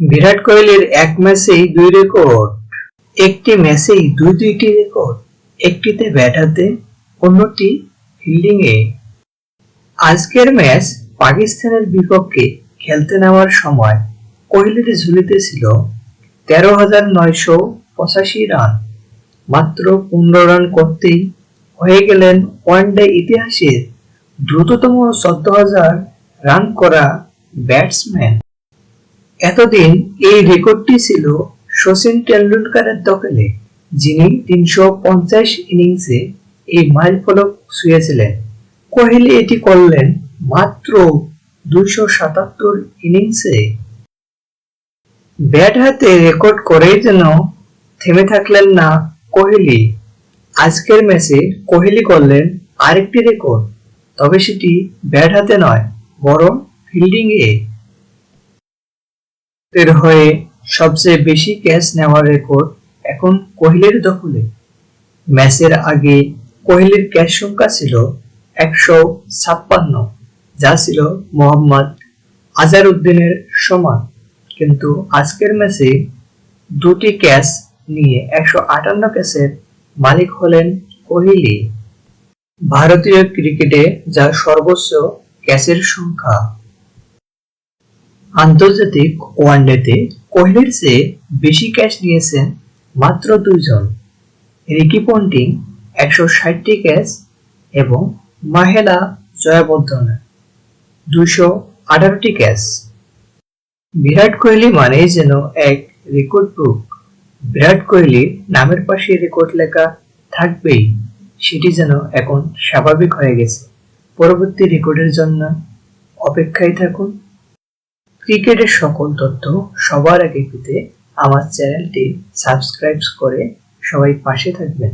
বিরাট কোহলির এক ম্যাচেই দুই রেকর্ড। একটি ম্যাচেই দুই দুইটি রেকর্ড। একটিতে ব্যাট হাতে, অন্যটি ফিল্ডিং এ আজকের ম্যাচ পাকিস্তানের বিপক্ষে খেলতে নেওয়ার সময় কোহলির ঝুলিতে ছিল তেরো হাজার নয়শো পঁচাশি রান। মাত্র পনেরো রান করতেই হয়ে গেলেন ওয়ানডে ইতিহাসের দ্রুততম চোদ্দ হাজার রান করা ব্যাটসম্যান। এতদিন এই রেকর্ডটি ছিল শচীন টেন্ডুলকারের দখলে, যিনি তিনশো পঞ্চাশ ইনিংসে এই মাইল ফলক ছুঁয়েছিলেন। কোহলি এটি করলেন মাত্র দুইশো সাতাত্তর ইনিংসে। ব্যাট হাতে রেকর্ড করেই যেন থেমে থাকলেন না কোহলি। আজকের ম্যাচে কোহলি করলেন আরেকটি রেকর্ড, তবে সেটি ব্যাট হাতে নয়, বরং ফিল্ডিং এ এর হয়ে সবচেয়ে বেশি ক্যাচ নেওয়ার রেকর্ড এখন কোহলির দখলে। ম্যাচের আগে কোহলির ক্যাচ সংখ্যা ছিল একশো ছাপ্পান্ন, যা ছিল মোহাম্মদ আজারউদ্দিনের সমান। কিন্তু আজকের ম্যাচে দুটি ক্যাচ নিয়ে একশো আটান্ন ক্যাচের মালিক হলেন কোহলি। ভারতীয় ক্রিকেটে যা সর্বোচ্চ ক্যাচের সংখ্যা আন্তর্জাতিক ওয়ানডেতে কোহলির চেয়ে বেশি ক্যাচ নিয়েছেন মাত্র দুইজন। রিকি পন্টিং একশো ষাটটি ক্যাচ এবং মাহেলা জয়াবর্ধন দুশো আঠারোটি ক্যাচ। বিরাট কোহলি মানেই যেন এক রেকর্ড বুক বিরাট কোহলির নামের পাশে রেকর্ড লেখা থাকবেই, সেটি যেন এখন স্বাভাবিক হয়ে গেছে। পরবর্তী রেকর্ডের জন্য অপেক্ষায় থাকুন। ক্রিকেটের সকল তথ্য সবার আগে পেতে আমার চ্যানেলটি সাবস্ক্রাইব করে সবাই পাশে থাকবেন।